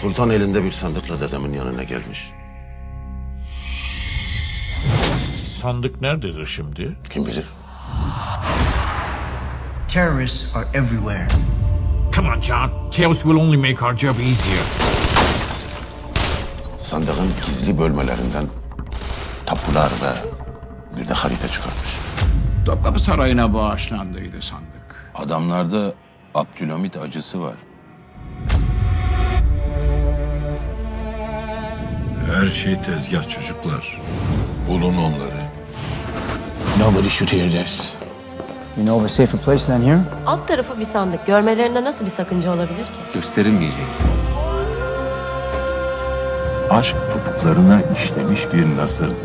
Sultan elinde bir sandıkla dedemin yanına gelmiş. Sandık nerededir şimdi? Kim bilir? Terrorists are everywhere. Come on, John. Tails will only make our job easier. Sandığın gizli bölmelerinden tapular ve bir de harita çıkartmış. Topkapı Sarayı'na bağışlandıydı sandık. Adamlarda Abdülhamit acısı var. Her şey tezgah çocuklar. Bulun onları. Nobody should hear this. You know of a safer place than here? Alt tarafı bir sandık. Görmelerinde nasıl bir sakınca olabilir ki? gösterilmeyecek. Aşk topuklarına işlemiş bir nasırdır.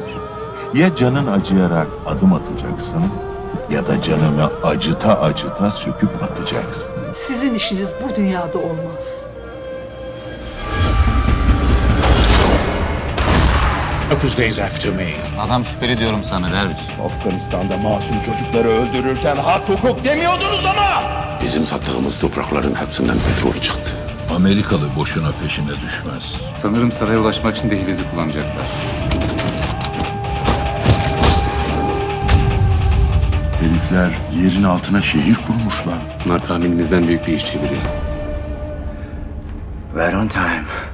Ya canın acıyarak adım atacaksın ya da canını acıta acıta söküp atacaksın. Sizin işiniz bu dünyada olmaz. Opus days after me. Adam şüpheli diyorum sana derviş. Afganistan'da masum çocukları öldürürken hak hukuk demiyordunuz ama! Bizim sattığımız toprakların hepsinden petrol çıktı. Amerikalı boşuna peşine düşmez. Sanırım saraya ulaşmak için dehlizi kullanacaklar. Herifler yerin altına şehir kurmuşlar. Bunlar tahminimizden büyük bir iş çeviriyor. Right on time.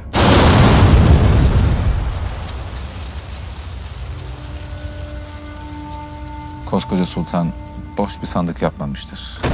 Koskoca sultan boş bir sandık yapmamıştır.